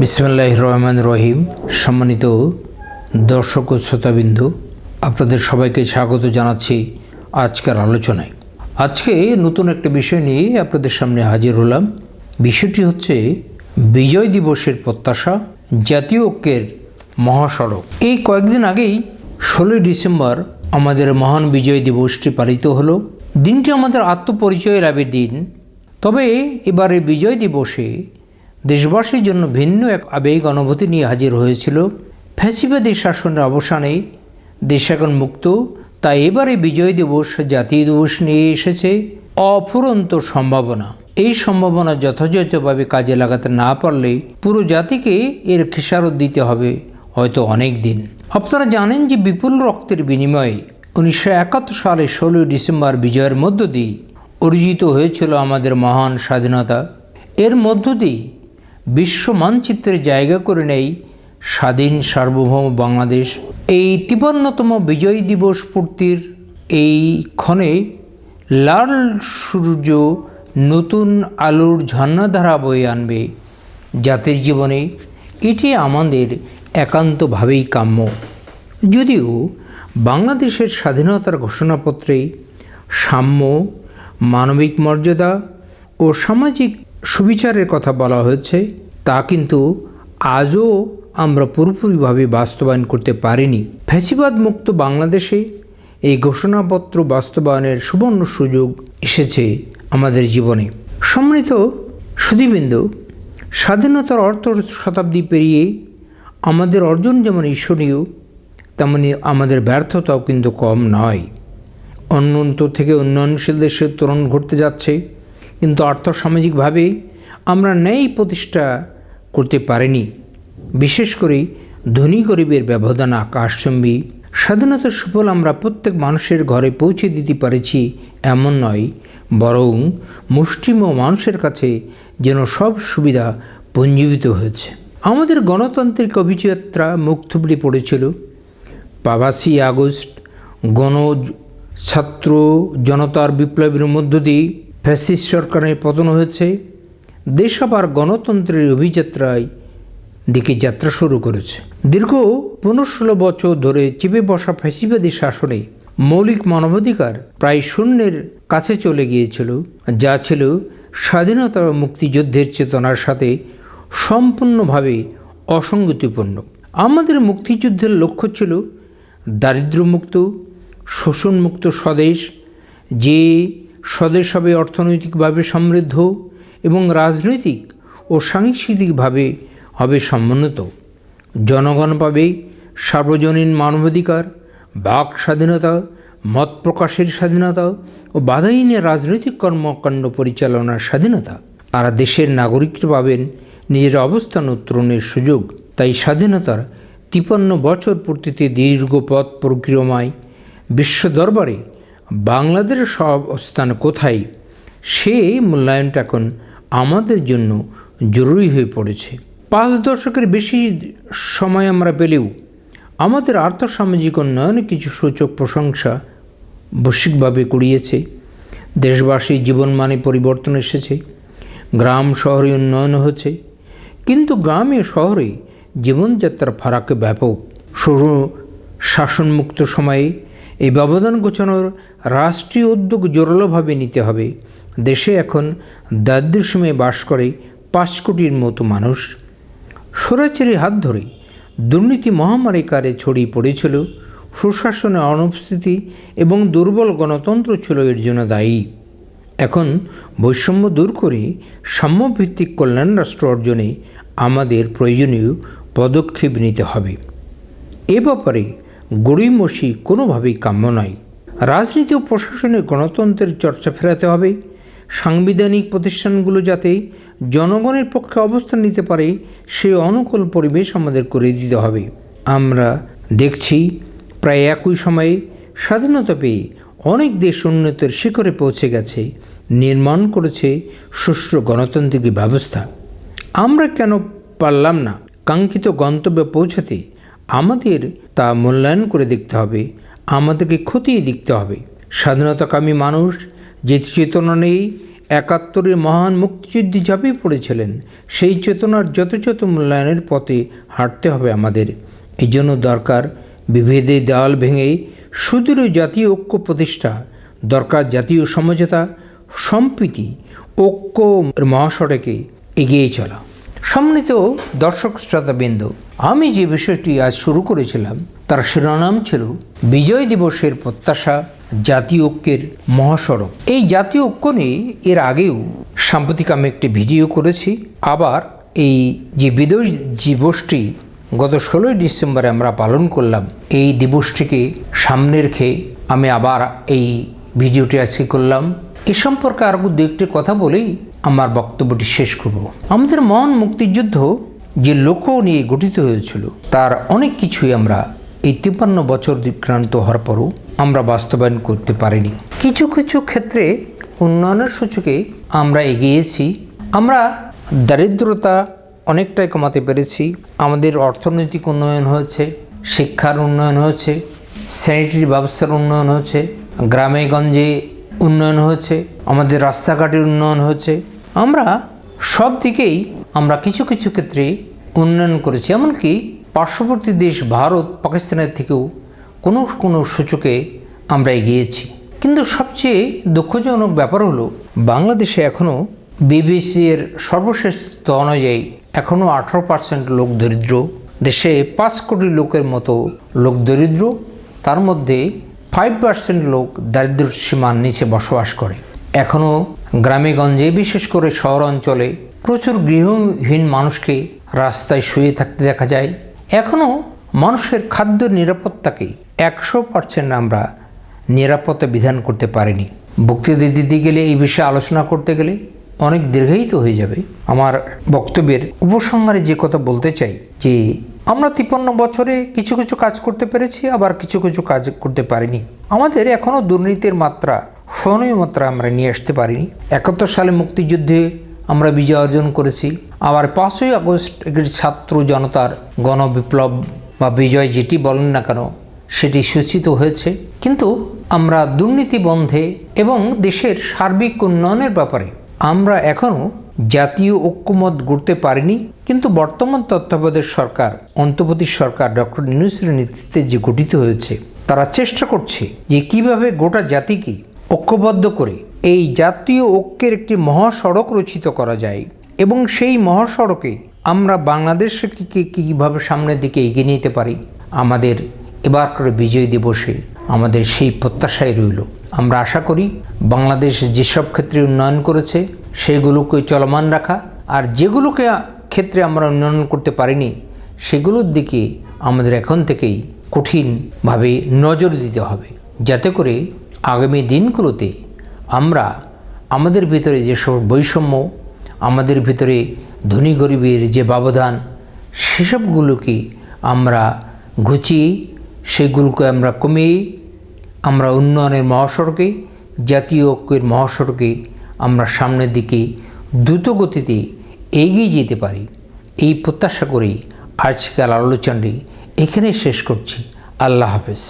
বিসমুল্লাহ রহমান রহিম। সম্মানিত দর্শক ও শ্রোতাবিন্দু, আপনাদের সবাইকে স্বাগত জানাচ্ছি আজকের আলোচনায়। আজকে নতুন একটা বিষয় নিয়ে আপনাদের সামনে হাজির হলাম। বিষয়টি হচ্ছে বিজয় দিবসের প্রত্যাশা, জাতীয় ঐক্যের মহাসড়ক। এই কয়েকদিন আগেই ষোলোই ডিসেম্বর আমাদের মহান বিজয় দিবসটি পালিত হলো। দিনটি আমাদের আত্মপরিচয় লাভের দিন। তবে এবারে বিজয় দিবসে দেশবাসীর জন্য ভিন্ন এক আবেগ অনুভূতি নিয়ে হাজির হয়েছিল। ফ্যাসিবাদী শাসনের অবসানে দেশ এখন মুক্ত, তাই এবারে বিজয় দিবস, জাতীয় দিবস নিয়ে এসেছে অফুরন্ত সম্ভাবনা। এই সম্ভাবনা যথাযথভাবে কাজে লাগাতে না পারলে পুরো জাতিকে এর খেসারত দিতে হবে হয়তো অনেক দিন। আপনারা জানেন যে বিপুল রক্তের বিনিময়ে উনিশশো একাত্তর সালে ষোলোই ডিসেম্বর বিজয়ের মধ্য দিয়ে অর্জিত হয়েছিল আমাদের মহান স্বাধীনতা। এর মধ্য দিয়ে বিশ্ব মানচিত্রে জায়গা করে নেই স্বাধীন সার্বভৌম বাংলাদেশ। এই তিপান্নতম বিজয় দিবস পূর্তির এই ক্ষণে লাল সূর্য নতুন আলোর ঝর্ণাধারা বয়ে আনবে। জাতির জীবনে এটি আমাদের একান্তভাবেই কাম্য। যদিও বাংলাদেশের স্বাধীনতার ঘোষণাপত্রে সাম্য, মানবিক মর্যাদা ও সামাজিক সুবিচারের কথা বলা হয়েছে, তা কিন্তু আজও আমরা পুরোপুরিভাবে বাস্তবায়ন করতে পারিনি। ফ্যাসিবাদ মুক্ত বাংলাদেশে এই ঘোষণাপত্র বাস্তবায়নের সুবর্ণ সুযোগ এসেছে আমাদের জীবনে। সম্মিলিত সুদীবিন্দু স্বাধীনতার অর্থ শতাব্দী পেরিয়ে আমাদের অর্জন যেমন ঈশ্বরীয় তেমনি আমাদের ব্যর্থতাও কিন্তু কম নয়। অন্যন্ত থেকে উন্নয়নশীল দেশের তরুণ ঘটতে যাচ্ছে। কিন্তু আর্থসামাজিকভাবে আমরা ন্যায় প্রতিষ্ঠা করতে পারিনি। বিশেষ করে ধনী গরিবের ব্যবধান আকাশচম্বী। স্বাধীনতার সুফল আমরা প্রত্যেক মানুষের ঘরে পৌঁছে দিতে পারেছি এমন নয়, বরং মুষ্টিম মানুষের কাছে যেন সব সুবিধা পঞ্জীবিত হয়েছে। আমাদের গণতান্ত্রিক অভিযাত্রা মুখ পড়েছিল। পাবাসি আগস্ট গণ ছাত্র জনতার বিপ্লবের মধ্য দিয়ে ফ্যাসিস্ট সরকারের পতন হয়েছে। দেশ আবার গণতন্ত্রের অভিযাত্রায় দিকে যাত্রা শুরু করেছে। দীর্ঘ পনেরো ষোলো বছর ধরে চেপে বসা ফ্যাসিবাদী শাসনে মৌলিক মানবাধিকার প্রায় শূন্যের কাছে চলে গিয়েছিল, যা ছিল স্বাধীনতা ও মুক্তিযুদ্ধের চেতনার সাথে সম্পূর্ণভাবে অসঙ্গতিপূর্ণ। আমাদের মুক্তিযুদ্ধের লক্ষ্য ছিল দারিদ্র্যমুক্ত, শোষণমুক্ত স্বদেশ, যে স্বদেশ হবে অর্থনৈতিকভাবে সমৃদ্ধ এবং রাজনৈতিক ও সাংস্কৃতিকভাবে হবে সমুন্নত জনগণ পাবে সার্বজনীন মানবাধিকার, বাক স্বাধীনতা, মত প্রকাশের স্বাধীনতা ও বাধাহীনের রাজনৈতিক কর্মকাণ্ড পরিচালনার স্বাধীনতা। আর দেশের নাগরিকরা পাবেন, নিজের অবস্থান উত্তরণের সুযোগ। তাই স্বাধীনতার তিপান্ন বছর পূর্তিতে দীর্ঘ পথ প্রক্রিয়মায় বিশ্ব দরবারে বাংলাদেশের সব অবস্থান কোথায়? সে মূল্যায়নটা এখন আমাদের জন্য জরুরি হয়ে পড়েছে। পাঁচ দশকের বেশি সময় আমরা পেলেও আমাদের আর্থসামাজিক উন্নয়নে কিছু সূচক প্রশংসা বৈশ্বিকভাবে কুড়িয়েছে। দেশবাসীর জীবনমানে পরিবর্তন এসেছে। গ্রাম শহরে উন্নয়ন হচ্ছে। কিন্তু গ্রামে শহরে জীবনযাত্রার ফারাক ব্যাপক। সরু শাসনমুক্ত সময়ে এই ব্যবধান গোছানোর রাষ্ট্রীয় উদ্যোগ জোরালোভাবে নিতে হবে। দেশে এখন দারিদ্র্যসীমায় বাস করে পাঁচ কোটির মতো মানুষ। স্বরাচারী হাত ধরে দুর্নীতি মহামারী কারে ছড়িয়ে পড়েছিল সুশাসনের অনুপস্থিতি এবং দুর্বল গণতন্ত্র ছিল এর জন্য দায়ী। এখন বৈষম্য দূর করে সাম্যভিত্তিক কল্যাণ রাষ্ট্র অর্জনে আমাদের প্রয়োজনীয় পদক্ষেপ নিতে হবে। এ ব্যাপারে গড়িমসি কোনোভাবেই কাম্য নয়। রাজনীতি ও প্রশাসনের গণতন্ত্রের চর্চা ফেরাতে হবে। সাংবিধানিক প্রতিষ্ঠানগুলো যাতে জনগণের পক্ষে অবস্থান নিতে পারে, সে অনুকূল পরিবেশ আমাদের করে দিতে হবে। আমরা দেখছি প্রায় একই সময়ে স্বাধীনতা পেয়ে অনেক দেশ উন্নতির শিখরে পৌঁছে গেছে, নির্মাণ করেছে সুষ্ঠু গণতান্ত্রিক ব্যবস্থা। আমরা কেন পারলাম না? কাঙ্ক্ষিত গন্তব্যে পৌঁছাতে আমাদের তা মূল্যায়ন করে দেখতে হবে, আমাদেরকে খতিয়ে দেখতে হবে। স্বাধীনতাকামী মানুষ যে চেতনা নেই একাত্তরের মহান মুক্তিযুদ্ধে ঝাঁপিয়ে পড়েছিলেন, সেই চেতনার যথাযথ মূল্যায়নের পথে হাঁটতে হবে আমাদের। এই জন্য দরকার বিভেদে দেওয়াল ভেঙে সুদৃঢ় জাতীয় ঐক্য প্রতিষ্ঠা, দরকার জাতীয় সমঝোতা, সম্প্রীতি, ঐক্য মহাসড়কে এগিয়ে চলা। সম্মানিত দর্শক শ্রোতাবৃন্দ, আমি যে বিষয়টি আজ শুরু করেছিলাম, তার শিরোনাম ছিল বিজয় দিবসের প্রত্যাশা জাতীয় ঐক্যের মহাসড়ক। এই জাতীয় ঐক্য নিয়ে এর আগেও সাম্প্রতিক আমি একটি ভিডিও করেছি। আবার এই যে বিজয় দিবসটি গত ষোলোই ডিসেম্বরে আমরা পালন করলাম, এই দিবসটিকে সামনে রেখে আমি আবার এই ভিডিওটি আজকে করলাম। এ সম্পর্কে আরও দু একটি কথা বলেই আমার বক্তব্যটি শেষ করব। আমাদের মহান মুক্তিযুদ্ধ যে লক্ষ্য নিয়ে গঠিত হয়েছিল, তার অনেক কিছুই আমরা এই তিপ্পান্ন বছর বিক্রান্ত হওয়ার পরও আমরা বাস্তবায়ন করতে পারিনি। কিছু কিছু ক্ষেত্রে উন্নয়নের সূচকে আমরা এগিয়েছি। আমরা দারিদ্রতা অনেকটাই কমাতে পেরেছি। আমাদের অর্থনৈতিক উন্নয়ন হয়েছে, শিক্ষার উন্নয়ন হয়েছে, স্যানিটারি ব্যবস্থার উন্নয়ন হয়েছে, গ্রামে গঞ্জে উন্নয়ন হচ্ছে আমাদের রাস্তাঘাটের উন্নয়ন হচ্ছে আমরা সব দিকেই আমরা কিছু কিছু ক্ষেত্রে উন্নয়ন করেছি। এমনকি পার্শ্ববর্তী দেশ ভারত, পাকিস্তানের থেকেও কোনো কোনো সূচকে আমরা এগিয়েছি। কিন্তু সবচেয়ে দুঃখজনক ব্যাপার হলো, বাংলাদেশে এখনও বিবিসির সর্বশেষ তথ্য অনুযায়ী এখনও আঠারো পার্সেন্ট লোক দরিদ্র। দেশে পাঁচ কোটি লোকের মতো লোক দরিদ্র। তার মধ্যে ফাইভ পার্সেন্ট লোক দারিদ্র সীমার নিচে বসবাস করে। এখনও গ্রামে গঞ্জে বিশেষ করে শহর অঞ্চলে প্রচুর গৃহহীন মানুষকে রাস্তায় শুয়ে থাকতে দেখা যায়। এখনও মানুষের খাদ্য নিরাপত্তাকে একশো পার্সেন্ট আমরা নিরাপত্তা বিধান করতে পারিনি। বক্তৃতা দিতে গেলে, এই বিষয়ে আলোচনা করতে গেলে অনেক দীর্ঘায়িত হয়ে যাবে। আমার বক্তব্যের উপসংহারে যে কথা বলতে চাই, যে আমরা তিপ্পান্ন বছরে কিছু কিছু কাজ করতে পেরেছি, আবার কিছু কিছু কাজ করতে পারিনি। আমাদের এখনও দুর্নীতির মাত্রা সহনীয় মাত্রা আমরা নিয়ে আসতে পারিনি। একাত্তর সালে মুক্তিযুদ্ধে আমরা বিজয় অর্জন করেছি। আবার পাঁচই আগস্ট ছাত্র জনতার গণবিপ্লব বা বিজয় যেটি বলেন না কেন, সেটি সূচিত হয়েছে। কিন্তু আমরা দুর্নীতি বন্ধে এবং দেশের সার্বিক উন্নয়নের ব্যাপারে আমরা এখনও জাতীয় ঐক্যমত গড়তে পারিনি, কিন্তু বর্তমান তত্ত্বাবধায়ক সরকার, অন্তর্বর্তী সরকার ডক্টর নিউসের নেতৃত্বে যে গঠিত হয়েছে, তারা চেষ্টা করছে যে কীভাবে গোটা জাতিকে ঐক্যবদ্ধ করে এই জাতীয় ঐক্যের একটি মহাসড়ক রচিত করা যায় এবং সেই মহাসড়কে আমরা বাংলাদেশকে কীভাবে সামনের দিকে এগিয়ে নিতে পারি। আমাদের এবার করে বিজয় দিবসে আমাদের সেই প্রত্যাশাই রইল। আমরা আশা করি বাংলাদেশ যেসব ক্ষেত্রে উন্নয়ন করেছে সেগুলোকে চলমান রাখা আর যেগুলোকে ক্ষেত্রে আমরা উন্নয়ন করতে পারিনি, সেগুলোর দিকে আমাদের এখন থেকেই কঠিনভাবে নজর দিতে হবে। যাতে করে আগামী দিনগুলোতে আমরা আমাদের ভিতরে যেসব বৈষম্য, আমাদের ভিতরে ধনী গরিবের যে ব্যবধান, সেসবগুলোকে আমরা ঘুচিয়ে, সেগুলোকে আমরা কমিয়ে, আমরা উন্নয়নের মহাসড়কে, জাতীয় ঐক্যের মহাসড়কে আমরা সামনের দিকে দ্রুত গতিতে এগিয়ে যেতে পারি। এই প্রত্যাশা করেই আজকাল আলোচনাটি এখানে শেষ করছি। আল্লাহ হাফেজ।